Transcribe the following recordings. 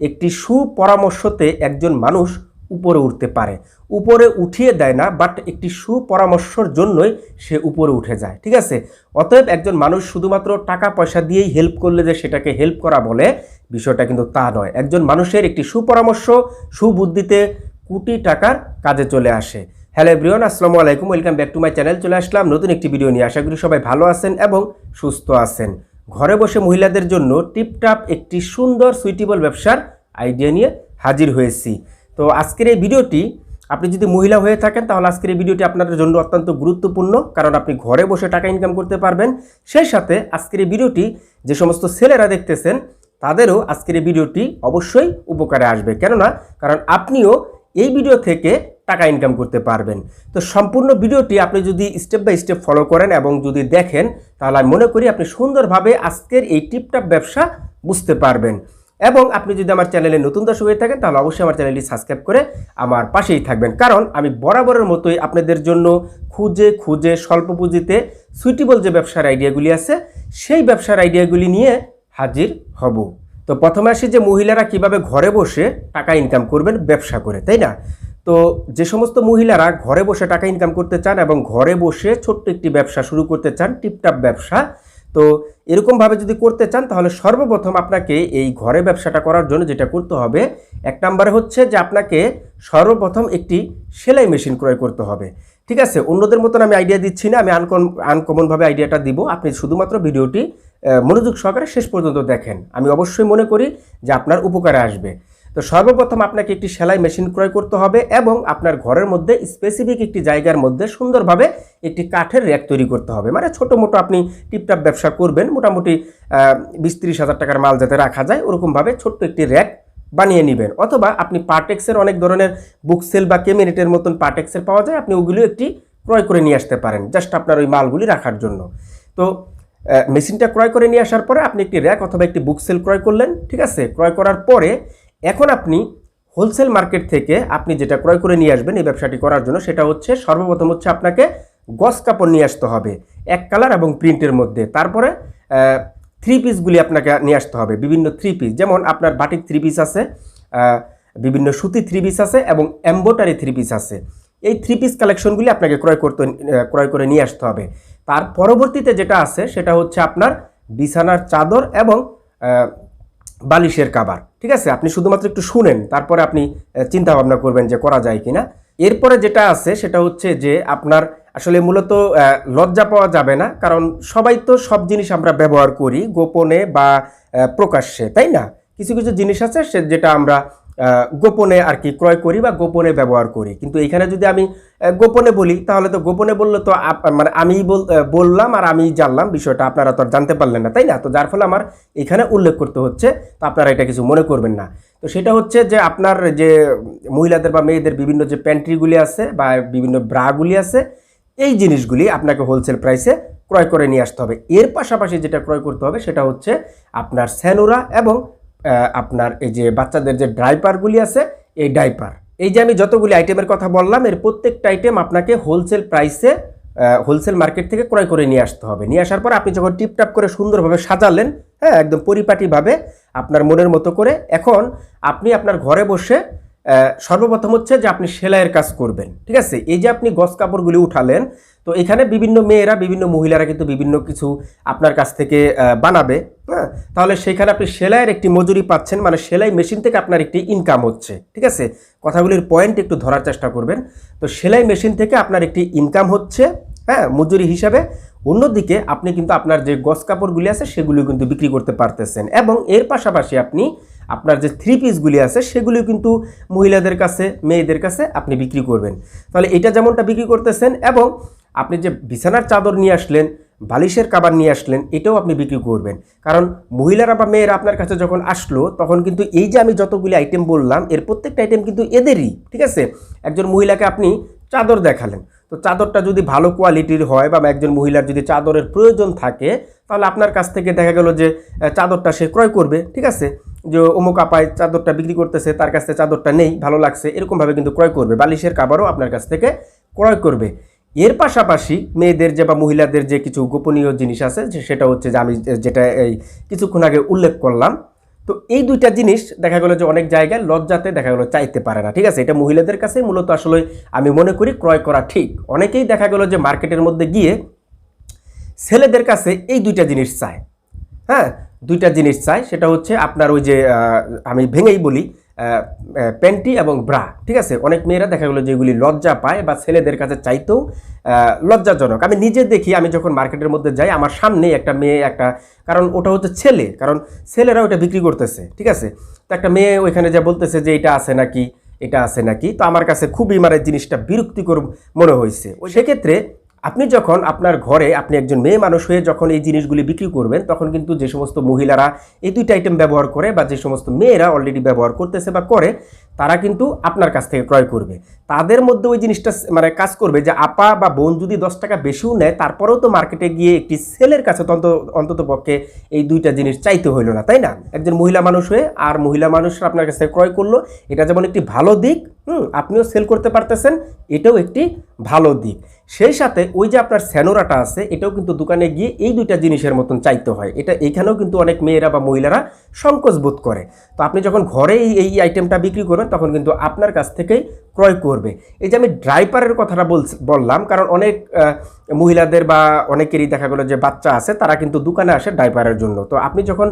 একটি সুপরামর্শতে একজন মানুষ উপরে উঠতে পারে। উপরে উঠিয়ে দেয় না বাট একটি সুপরামর্শর জন্যই সে উপরে উঠে যায়, ঠিক আছে? অতএব একজন মানুষ শুধুমাত্র টাকা পয়সা দিয়েই হেল্প করলে যে সেটাকে হেল্প করা বলে, বিষয়টা কিন্তু তা নয়। একজন মানুষের একটি সুপরামর্শ, সুবুদ্ধিতে কোটি টাকার কাজে চলে আসে। হ্যালো এভরিওয়ান আসসালামু আলাইকুম welcome back to my channel চলে আসলাম নতুন একটি ভিডিও নিয়ে। আশা করি সবাই ভালো আছেন এবং সুস্থ আছেন। ঘরে বসে মহিলাদের জন্য টিপটাপ একটি সুন্দর সুইটেবল ব্যবসার আইডিয়া নিয়ে হাজির হয়েছি। তো আজকের এই ভিডিওটি, আপনি যদি মহিলা হয়ে থাকেন, তাহলে আজকের এই ভিডিওটি আপনাদের জন্য অত্যন্ত গুরুত্বপূর্ণ, কারণ আপনি ঘরে বসে টাকা ইনকাম করতে পারবেন। সেই সাথে আজকের এই ভিডিওটি, যে সমস্ত ছেলেরা দেখতেছেন, তাদেরও আজকের এই ভিডিওটি অবশ্যই উপকারে আসবে। কেননা, কারণ আপনিও এই ভিডিও থেকে টাকা ইনকাম করতে পারবেন। তো সম্পূর্ণ ভিডিওটি আপনি যদি স্টেপ বাই স্টেপ ফলো করেন এবং যদি দেখেন, তাহলে আমি মনে করি আপনি সুন্দরভাবে আজকের এই টিপটাপ ব্যবসা বুঝতে পারবেন। এবং আপনি যদি আমার চ্যানেলে নতুন দর্শক হয়ে থাকেন, তাহলে অবশ্যই আমার চ্যানেলটি সাবস্ক্রাইব করে আমার পাশেই থাকবেন। কারণ আমি বরাবরের মতোই আপনাদের জন্য খুঁজে খুঁজে স্বল্প পুঁজিতে সুইটেবল যে ব্যবসার আইডিয়াগুলি আছে, সেই ব্যবসার আইডিয়াগুলি নিয়ে হাজির হব। তো প্রথমে আসি যে মহিলারা কীভাবে ঘরে বসে টাকা ইনকাম করবেন, ব্যবসা করে, তাই না? তো যে সমস্ত মহিলারা ঘরে বসে টাকা ইনকাম করতে চান এবং ঘরে বসে ছোট্ট একটি ব্যবসা শুরু করতে চান, টিপটাপ ব্যবসা, তো এরকমভাবে যদি করতে চান, তাহলে সর্বপ্রথম আপনাকে এই ঘরে ব্যবসাটা করার জন্য যেটা করতে হবে, এক নম্বরে হচ্ছে যে আপনাকে সর্বপ্রথম একটি সেলাই মেশিন ক্রয় করতে হবে। ঠিক আছে? অন্যদের মতন আমি আইডিয়া দিচ্ছি না, আমি আনকম, আনকমনভাবে আইডিয়াটা দিব। আপনি শুধুমাত্র ভিডিওটি মনোযোগ সহকারে শেষ পর্যন্ত দেখেন। আমি অবশ্যই মনে করি যে আপনার উপকারে আসবে। তো সর্বপ্রথম আপনাকে একটি সেলাই মেশিন ক্রয় করতে হবে এবং আপনার ঘরের মধ্যে স্পেসিফিক একটি জায়গার মধ্যে সুন্দরভাবে একটি কাঠের র্যাক তৈরি করতে হবে। মানে ছোটো মোটো আপনি টিপটাপ ব্যবসা করবেন, মোটামুটি বিশ ত্রিশ হাজার টাকার মাল যাতে রাখা যায়, ওরকমভাবে ছোট্ট একটি র্যাক বানিয়ে নেবেন। অথবা আপনি পার্টেক্সের অনেক ধরনের বুক সেল বা কেমিনেটের মতন পার্টেক্সের পাওয়া যায়, আপনি ওগুলো একটি ক্রয় করে নিয়ে আসতে পারেন জাস্ট আপনার ওই মালগুলি রাখার জন্য। তো মেশিনটা ক্রয় করে নিয়ে আসার পরে আপনি একটি র্যাক অথবা একটি বুক সেল ক্রয় করলেন, ঠিক আছে? ক্রয় করার পরে এখন আপনি হোলসেল মার্কেট থেকে আপনি যেটা ক্রয় করে নিয়ে আসবেন এই ব্যবসাটি করার জন্য, সেটা হচ্ছে সর্বপ্রথম হচ্ছে আপনাকে গস কাপড় নিয়ে আসতে হবে, এক কালার এবং প্রিন্টের মধ্যে। তারপরে থ্রি পিসগুলি আপনাকে নিয়ে আসতে হবে, বিভিন্ন থ্রি পিস যেমন আপনার বাটিক থ্রি পিস আছে বিভিন্ন সুতি থ্রি পিস আছে এবং এম্বোটারি থ্রি পিস আছে। এই থ্রি পিস কালেকশনগুলি আপনাকে ক্রয় করতে ক্রয় করে নিয়ে আসতে হবে। তার পরবর্তীতে যেটা আছে, সেটা হচ্ছে আপনার বিছানার চাদর এবং বালিশের কাবার। ঠিক আছে? আপনি শুধুমাত্র একটু শুনেন, তারপরে আপনি চিন্তা ভাবনা করবেন যে করা যায় কি না এরপরে যেটা আছে, সেটা হচ্ছে যে আপনার আসলে মূলত লজ্জা পাওয়া যাবে না, কারণ সবাই তো সব জিনিস আমরা ব্যবহার করি, গোপনে বা প্রকাশ্যে, তাই না? কিছু কিছু জিনিস আছে, সে যেটা আমরা গোপনে আর কি ক্রয় করি বা গোপনে ব্যবহার করি। কিন্তু এখানে যদি আমি গোপনে বলি, তাহলে তো গোপনে বললে তো মানে আমি বললাম আর আমি জানলাম বিষয়টা, আপনারা তো আর জানতে পারলেন না, তাই না? তো যার ফলে আমার এখানে উল্লেখ করতে হচ্ছে, তো আপনারা এটা কিছু মনে করবেন না। তো সেটা হচ্ছে যে আপনার যে মহিলাদের বা মেয়েদের বিভিন্ন যে প্যান্ট্রিগুলি আছে বা বিভিন্ন ব্রাগুলি আছে, এই জিনিসগুলি আপনাকে হোলসেল প্রাইসে ক্রয় করে নিয়ে আসতে হবে। এর পাশাপাশি যেটা ক্রয় করতে হবে, সেটা হচ্ছে আপনার স্যানোরা এবং আপনার এই যে বাচ্চাদের যে ড্রাইপারগুলি আছে, এই ডাইপার। এই যে আমি যতগুলি আইটেমের কথা বললাম, এর প্রত্যেকটা আইটেম আপনাকে হোলসেল প্রাইসে হোলসেল মার্কেট থেকে ক্রয় করে নিয়ে আসতে হবে। নিয়ে আসার পর আপনি যখন টিপটাপ করে সুন্দরভাবে সাজালেন হ্যাঁ একদম পরিপাটিভাবে আপনার মনের মতো করে, এখন আপনি আপনার ঘরে বসে সর্বপ্রথম হচ্ছে যে আপনি সেলাইয়ের কাজ করবেন, ঠিক আছে? এই যে আপনি গস কাপড়গুলি উঠালেন, তো এখানে বিভিন্ন মেয়েরা, বিভিন্ন মহিলারা কিন্তু বিভিন্ন কিছু আপনার কাছ থেকে বানাবে হ্যাঁ? তাহলে সেখানে আপনি সেলাইয়ের একটি মজুরি পাচ্ছেন মানে সেলাই মেশিন থেকে আপনার একটি ইনকাম হচ্ছে, ঠিক আছে? কথাগুলির পয়েন্ট একটু ধরার চেষ্টা করবেন। তো সেলাই মেশিন থেকে আপনার একটি ইনকাম হচ্ছে হ্যাঁ মজুরি হিসাবে। অন্যদিকে আপনি কিন্তু আপনার যে গস কাপড়গুলি আছে সেগুলো কিন্তু বিক্রি করতে পারতেছেন। এবং এর পাশাপাশি আপনি আপনার যে থ্রি পিসগুলি আছে, সেগুলিও কিন্তু মহিলাদের কাছে, মেয়েদের কাছে আপনি বিক্রি করবেন। তাহলে এটা যেমনটা বিক্রি করতেছেন এবং আপনি যে বিছানার চাদর নিয়ে আসলেন, বালিশের কাবার নিয়ে আসলেন, এটাও আপনি বিক্রি করবেন। কারণ মহিলারা বা মেয়েরা আপনার কাছে যখন আসলো, তখন কিন্তু এই যে আমি যতগুলি আইটেম বললাম, এর প্রত্যেকটা আইটেম কিন্তু এদেরই, ঠিক আছে? একজন মহিলাকে আপনি চাদর দেখালেন। তো চাদরটা যদি ভালো কোয়ালিটির হয় বা একজন মহিলার যদি চাদরের প্রয়োজন থাকে, তাহলে আপনার কাছ থেকে দেখা গেল যে চাদরটা সে ক্রয় করবে, ঠিক আছে? যে অমুক চাদরটা বিক্রি করতেছে, তার কাছ থেকে চাদরটা নেই, ভালো লাগছে, এরকমভাবে কিন্তু ক্রয় করবে, বালিশের কাবারও আপনার কাছ থেকে ক্রয় করবে। এর পাশাপাশি মেয়েদের যে বা মহিলাদের যে কিছু গোপনীয় জিনিস আছে সেটা হচ্ছে যে আমি, যেটা এই কিছুক্ষণ আগে উল্লেখ করলাম তো এই দুইটা জিনিস দেখা গেলো যে অনেক জায়গায় লজ্জাতে দেখা গেলো চাইতে পারে না, ঠিক আছে? এটা মহিলাদের কাছে মূলত আসলে আমি মনে করি ক্রয় করা ঠিক। অনেকেই দেখা গেলো যে মার্কেটের মধ্যে গিয়ে ছেলেদের কাছে এই দুইটা জিনিস চায়। হ্যাঁ? দুইটা জিনিস চায়, সেটা হচ্ছে আপনার ওই যে আমি ভেঙেই বলি প্যান্টি এবং ব্রা ঠিক আছে? অনেক মেয়েরা দেখা গেলো যেগুলি লজ্জা পায় বা ছেলেদের কাছে চাইতেও লজ্জাজনক। আমি নিজে দেখি আমি যখন মার্কেটের মধ্যে যাই আমার সামনে একটা মেয়ে একটা কারণ ওটা হচ্ছে ছেলে কারণ ছেলেরা ওটা বিক্রি করতেছে ঠিক আছে? তো একটা মেয়ে ওইখানে যা বলতেছে যে এটা আছে নাকি এটা আছে নাকি তো আমার কাছে খুবই মানে জিনিসটা বিরক্তিকর মনে হয়েছে সেক্ষেত্রে আপনি যখন আপনার ঘরে আপনি একজন মেয়ে মানুষ হয়ে যখন এই জিনিসগুলি বিক্রি করবেন, তখন কিন্তু যে সমস্ত মহিলারা এই দুইটা আইটেম ব্যবহার করে বা যে সমস্ত মেয়েরা অলরেডি ব্যবহার করতেছে বা করে তারা কিন্তু আপনার কাছ থেকে ক্রয় করবে। তাদের মধ্যে ওই জিনিসটা মানে কাজ করবে যে আপা বা বোন যদি দশ টাকা বেশিও নেয়, তারপরেও তো মার্কেটে গিয়ে একটি সেলের কাছে অন্তত পক্ষে এই দুইটা জিনিস চাইতে হইল না, তাই না? একজন মহিলা মানুষ হয়ে আর মহিলা মানুষরা আপনার কাছে ক্রয় করল, এটা যেমন একটি ভালো দিক, হুম, আপনিও সেল করতে পারতেছেন, এটাও একটি ভালো দিক। সেই সাথে ওই যে আপনার স্যানোরাটা আছে, এটাও কিন্তু দোকানে গিয়ে এই দুইটা জিনিসের মতন চাইতে হয়। এটা এখানেও কিন্তু অনেক মেয়েরা বা মহিলারা সংকোচ বোধ করে। তো আপনি যখন ঘরে এই এই আইটেমটা বিক্রি করবেন তখন কিন্তু আপনার কাছ থেকেই ক্রয় করবে। এই যে আমি ড্রাইপারের কথাটা বল বললাম, কারণ অনেক মহিলাদের বা অনেকেরই দেখা গেলো যে বাচ্চা আছে, তারা কিন্তু দোকানে আসে ড্রাইপারের জন্য। তো আপনি যখন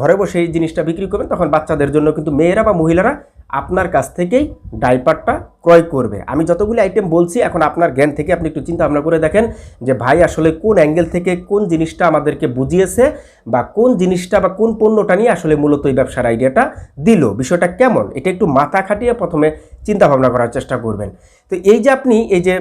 ঘরে বসে এই জিনিসটা বিক্রি করবেন, তখন বাচ্চাদের জন্য কিন্তু মেয়েরা বা মহিলারা আপনার কাছ থেকেই ডাইপারটা ক্রয় করবে। আমি যতগুলি আইটেম বলছি, এখন আপনার জ্ঞান থেকে আপনি একটু চিন্তা ভাবনা করে দেখেন যে ভাই, আসলে কোন অ্যাঙ্গেল থেকে কোন জিনিসটা আমাদেরকে বুঝিয়েছে বা কোন জিনিসটা বা কোন পণ্যটা নিয়ে আসলে মূলত এই ব্যবসার আইডিয়াটা দিল। বিষয়টা কেমন? এটা একটু মাথা খাটিয়ে প্রথমে চিন্তা ভাবনা করার চেষ্টা করবেন। তো এই যে আপনি এই যে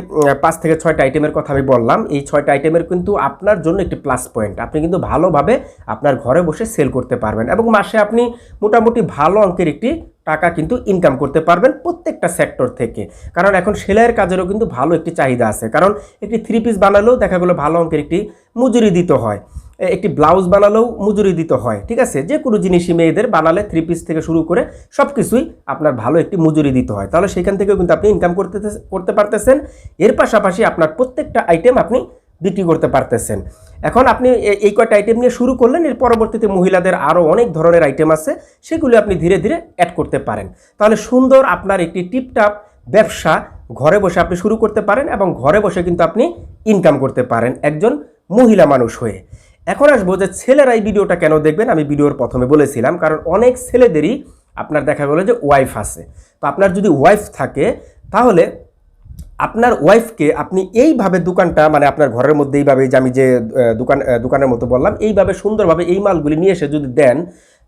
পাঁচ থেকে ছয়টা আইটেমের কথা আমি বললাম, এই ছয়টা আইটেমের কিন্তু আপনার জন্য একটি প্লাস পয়েন্ট আপনি কিন্তু ভালোভাবে আপনার ঘরে বসে সেল করতে পারবেন এবং মাসে আপনি মোটামুটি ভালো অঙ্কের একটি টাকা কিন্তু ইনকাম করতে পারবেন প্রত্যেকটা সেক্টর থেকে। কারণ এখন সেলাইয়ের কাজেরও কিন্তু ভালো একটি চাহিদা আছে। কারণ একটি থ্রি পিস বানালেও দেখা গেলো ভালো অঙ্কের একটি মজুরি দিতে হয়। একটি ব্লাউজ বানালেও মজুরি দিতে হয়, ঠিক আছে? যে কোনো জিনিসই মেয়েদের বানালে থ্রি পিস থেকে শুরু করে সব কিছুই আপনার ভালো একটি মজুরি দিতে হয়। তাহলে সেখান থেকেও কিন্তু আপনি ইনকাম করতে করতে পারতেছেন। এর পাশাপাশি আপনার প্রত্যেকটা আইটেম আপনি বিক্রি করতে পারতেছেন। এখন আপনি এই কয়টা আইটেম নিয়ে শুরু করলেন, এর পরবর্তীতে মহিলাদের আরও অনেক ধরনের আইটেম আছে, সেগুলি আপনি ধীরে ধীরে অ্যাড করতে পারেন। তাহলে সুন্দর আপনার একটি টিপটাপ ব্যবসা ঘরে বসে আপনি শুরু করতে পারেন এবং ঘরে বসে কিন্তু আপনি ইনকাম করতে পারেন একজন মহিলা মানুষ হয়ে। এখন আসব যে ছেলেরা এই ভিডিওটা কেন দেখবেন? আমি ভিডিওর প্রথমে বলেছিলাম, কারণ অনেক ছেলেদেরই আপনার দেখা গেলো যে ওয়াইফ আছে। তো আপনার যদি ওয়াইফ থাকে, তাহলে আপনার ওয়াইফকে আপনি এইভাবে দোকানটা মানে আপনার ঘরের মধ্যে এইভাবে যে আমি যে দোকান দোকানের মতো বললাম, এইভাবে সুন্দরভাবে এই মালগুলি নিয়ে এসে যদি দেন,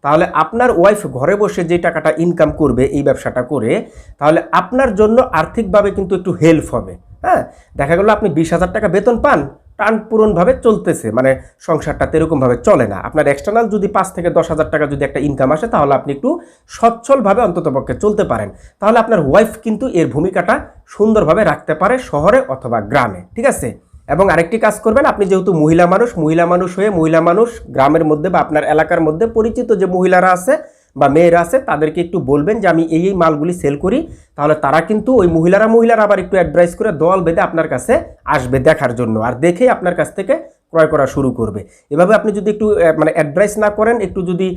তাহলে আপনার ওয়াইফ ঘরে বসে যে টাকাটা ইনকাম করবে এই ব্যবসাটা করে, তাহলে আপনার জন্য আর্থিকভাবে কিন্তু একটু হেল্প হবে। হ্যাঁ? দেখা গেলো আপনি বিশ হাজার টাকা বেতন পান টানপূরণভাবে চলতেছে মানে সংসারটা এরকমভাবে চলে না। আপনার এক্সটার্নাল যদি পাঁচ থেকে দশ হাজার টাকা যদি একটা ইনকাম আসে, তাহলে আপনি একটু সচ্ছলভাবে অন্ততপক্ষে চলতে পারেন। তাহলে আপনার ওয়াইফ কিন্তু এর ভূমিকাটা সুন্দরভাবে রাখতে পারে শহরে অথবা গ্রামে, ঠিক আছে? এবং আরেকটি কাজ করবেন, আপনি যেহেতু মহিলা মানুষ মহিলা মানুষ হয়ে মহিলা মানুষ, গ্রামের মধ্যে বা আপনার এলাকার মধ্যে পরিচিত যে মহিলারা আছে বা মেয়েরা আছে, তাদেরকে একটু বলবেন যে আমি এই এই মালগুলি সেল করি। তাহলে তারা কিন্তু ওই মহিলারা মহিলারা আবার একটু অ্যাডভাইস করে দল বেঁধে আপনার কাছে আসবে দেখার জন্য। আর দেখেই আপনার কাছ থেকে ক্রয় করা শুরু করবে। এভাবে আপনি যদি একটু মানে অ্যাডভাইস না করেন, একটু যদি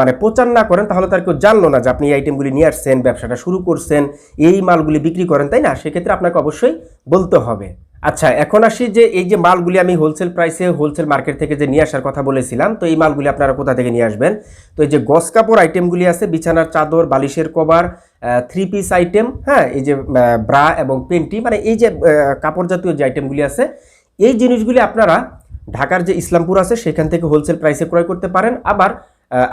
মানে প্রচার না করেন, তাহলে তার কেউ জানলো না যে আপনি এই আইটেমগুলি নিয়ে আসছেন, ব্যবসাটা শুরু করছেন, এই মালগুলি বিক্রি করেন, তাই না? সেক্ষেত্রে আপনাকে অবশ্যই বলতে হবে। আচ্ছা এখন আসি যে এই যে মালগুলি আমি হোলসেল প্রাইসে হোলসেল মার্কেট থেকে যে নিয়ে আসার কথা বলেছিলাম, তো এই মালগুলি আপনারা কোথা থেকে নিয়ে আসবেন? তো এই যে গস কাপড় আইটেমগুলি আছে, বিছানার চাদর, বালিশের কভার থ্রি পিস আইটেম হ্যাঁ এই যে ব্রা এবং পেন্টি মানে এই যে কাপড় জাতীয় যে আইটেমগুলি আছে, এই জিনিসগুলি আপনারা ঢাকার যে ইসলামপুর আছে, সেখান থেকে হোলসেল প্রাইসে ক্রয় করতে পারেন। আবার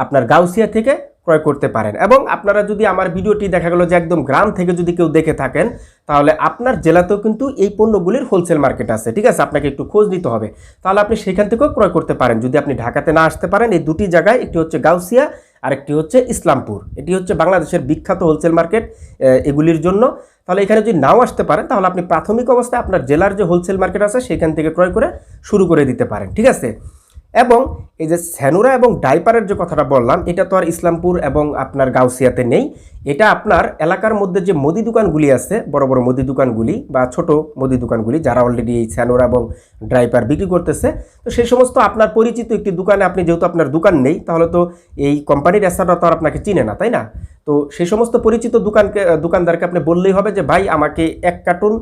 আপনার গাউসিয়া থেকে ক্রয় করতে পারেন। এবং আপনারা যদি আমার ভিডিওটি দেখা গেল যে একদম গ্রাম থেকে যদি কেউ দেখে থাকেন, তাহলে আপনার জেলাতেও কিন্তু এই পণ্যগুলির হোলসেল মার্কেট আছে, ঠিক আছে? আপনাকে একটু খোঁজ নিতে হবে। তাহলে আপনি সেখান থেকেও ক্রয় করতে পারেন। যদি আপনি ঢাকাতে না আসতে পারেন, এই দুটি জায়গায়, একটি হচ্ছে গাউসিয়া আর একটি হচ্ছে ইসলামপুর। এটি হচ্ছে বাংলাদেশের বিখ্যাত হোলসেল মার্কেট এগুলির জন্য। তাহলে এখানে যদি নাও আসতে পারেন, তাহলে আপনি প্রাথমিক অবস্থায় আপনার জেলার যে হোলসেল মার্কেট আছে, সেখান থেকে ক্রয় করে শুরু করে দিতে পারেন, ঠিক আছে? এবং এই যে স্যানুরা এবং ডাইপারের যে কথাটা বললাম, এটা তো আর ইসলামপুর এবং আপনার গাউসিয়াতে নেই। এটা আপনার এলাকার মধ্যে যে মুদি দোকানগুলি আছে, বড় বড় মুদি দোকানগুলি বা ছোট মুদি দোকানগুলি, যারা অলরেডি এই স্যানোরা এবং ড্রাইপার বিক্রি করতেছে, তো সেই সমস্ত আপনার পরিচিত একটি দোকানে আপনি যেহেতু আপনার দোকান নেই, তাহলে তো এই কোম্পানির অ্যাসারটা তো আর আপনাকে চিনে না, তাই না? তো সেই সমস্ত পরিচিত দোকানকে, দোকানদারকে আপনি বললেই হবে যে, ভাই, আমাকে এক কার্টুন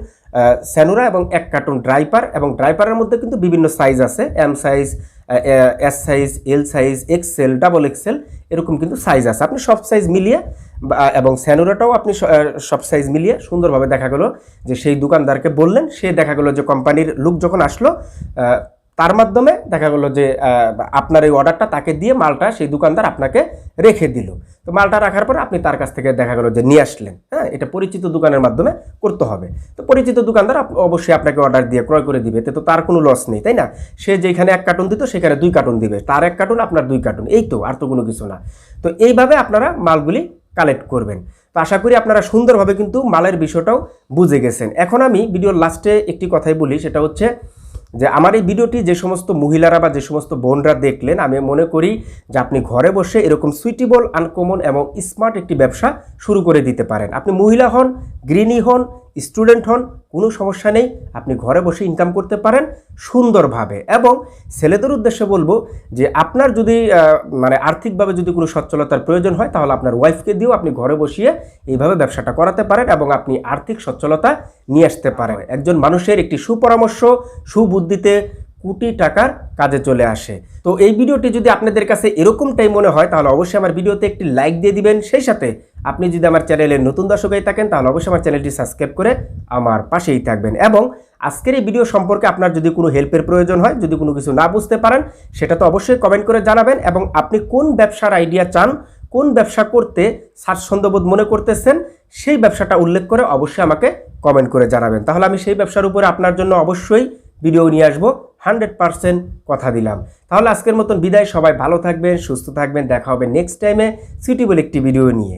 স্যানুরা এবং এক কার্টুন ড্রাইপার এবং ড্রাইপারের মধ্যে কিন্তু বিভিন্ন সাইজ আছে M size S size L size XL double XL এরকম কিন্তু সাইজ আছে। আপনি সব সাইজ মিলিয়ে এবং স্যানোরাটাও আপনি সব সাইজ মিলিয়ে সুন্দরভাবে দেখা গেলো যে সেই দোকানদারকে বললেন, সে দেখা গেলো যে কোম্পানির লোক যখন আসলো তার মাধ্যমে দেখা গেলো যে আপনার এই অর্ডারটা তাকে দিয়ে মালটা সেই দোকানদার আপনাকে রেখে দিল। তো মালটা রাখার পর আপনি তার কাছ থেকে দেখা গেলো যে, নিয়ে আসলেন। হ্যাঁ এটা পরিচিত দোকানের মাধ্যমে করতে হবে। তো পরিচিত দোকানদার অবশ্যই আপনাকে অর্ডার দিয়ে ক্রয় করে দিবে। তো তার কোনো লস নেই, তাই না? সে যেখানে এক কার্টুন দিত, সেখানে দুই কার্টুন দিবে। তার এক কার্টুন, আপনার দুই কার্টুন। এই তো, আর তো কোনো কিছু না। তো এইভাবে আপনারা মালগুলি কালেক্ট করবেন। তো আশা করি আপনারা সুন্দরভাবে কিন্তু মালের বিষয়টাও বুঝে গেছেন। এখন আমি ভিডিওর লাস্টে একটি কথাই বলি, সেটা হচ্ছে যে আমার এই ভিডিওটি যে সমস্ত মহিলারা বা যে সমস্ত বোনরা দেখলেন, আমি মনে করি যে আপনি ঘরে বসে এরকম সুইটেবল আনকমন এবং স্মার্ট একটি ব্যবসা শুরু করে দিতে পারেন। আপনি মহিলা হন, গৃহিণী হন স্টুডেন্ট হন, কোনো সমস্যা নেই, আপনি ঘরে বসে ইনকাম করতে পারেন সুন্দরভাবে। এবং ছেলেদের উদ্দেশ্যে বলব যে আপনার যদি মানে আর্থিকভাবে যদি কোনো সচ্ছলতার প্রয়োজন হয়, তাহলে আপনার ওয়াইফকে দিয়েও আপনি ঘরে বসিয়ে এইভাবে ব্যবসাটা করাতে পারেন এবং আপনি আর্থিক সচ্ছলতা নিয়ে আসতে পারেন। একজন মানুষের একটি সুপরামর্শ, সুবুদ্ধিতে কোটি টাকার কাজে চলে আসে। তো এই ভিডিওটি যদি আপনাদের কাছে এরকমটাই মনে হয়, তাহলে অবশ্যই আমার ভিডিওতে একটি লাইক দিয়ে দিবেন। সেই সাথে আপনি যদি আমার চ্যানেলের নতুন দর্শক হয়ে থাকেন, তাহলে অবশ্যই আমার চ্যানেলটি সাবস্ক্রাইব করে আমার পাশেই থাকবেন। এবং আজকের এই ভিডিও সম্পর্কে আপনার যদি কোনো হেল্পের প্রয়োজন হয়, যদি কোনো কিছু না বুঝতে পারেন, সেটা তো অবশ্যই কমেন্ট করে জানাবেন এবং আপনি কোন ব্যবসার আইডিয়া চান, কোন ব্যবসা করতে স্বাচ্ছন্দ্যবোধ মনে করতেছেন, সেই ব্যবসাটা উল্লেখ করে অবশ্যই আমাকে কমেন্ট করে জানাবেন। তাহলে আমি সেই ব্যবসার উপরে আপনার জন্য অবশ্যই ভিডিও নিয়ে আসব। হান্ড্রেড পারসেন্ট কথা দিলাম। তাহলে আজকের মতন বিদায়। সবাই ভালো থাকবেন, সুস্থ থাকবেন। দেখা হবে নেক্সট টাইমে সুইটেবল একটি ভিডিও নিয়ে।